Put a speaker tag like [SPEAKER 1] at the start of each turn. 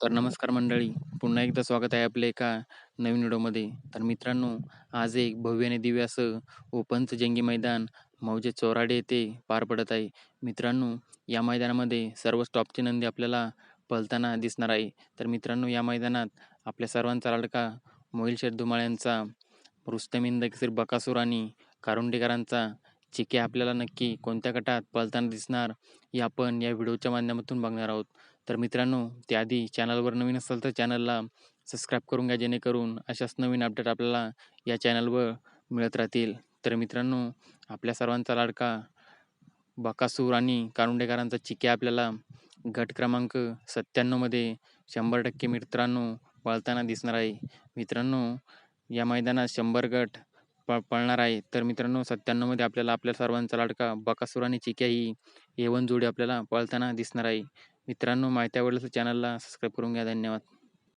[SPEAKER 1] तर नमस्कार मंडळी. पुन्हा एकदा स्वागत आहे आपल्या एका नवीन व्हिडिओमध्ये. तर मित्रांनो आज एक भव्य आणि दिव्य असं ओपनचं जंगी मैदान मौजे चोराडे येथे पार पडत आहे. मित्रांनो या मैदानामध्ये सर्व स्टॉपची नंदी आपल्याला पळताना दिसणार आहे. तर मित्रांनो या मैदानात आपल्या सर्वांचा लाडका मोहिल शेठ धुमाळ यांचा रुस्तमिंद किसीर बकासूर आणि कारुंडेकरांचा चिके आपल्याला नक्की कोणत्या गटात पळताना दिसणार हे आपण या व्हिडिओच्या माध्यमातून बघणार आहोत. तर मित्रांनो त्याआधी चॅनलवर नवीन असाल तर चॅनलला सबस्क्राईब करून घ्या जेणेकरून अशाच नवीन अपडेट आपल्याला या चॅनलवर मिळत राहतील. तर मित्रांनो आपल्या सर्वांचा लाडका बकासूर आणि कारुंडेकरांचा चिके आपल्याला गट क्रमांक सत्त्याण्णवमध्ये शंभर टक्के मित्रांनो पळताना दिसणार आहे. मित्रांनो या मैदानात शंभर गट प पळणार आहे. तर मित्रांनो सत्त्याण्णवमध्ये आपल्याला आपल्या सर्वांचा लाडका बकासूर आणि चिक्या ही एवन जोडी आपल्याला पळताना दिसणार आहे. मित्रांनो माहिती आवडलं तर चॅनलला सबस्क्राईब करून घ्या. धन्यवाद.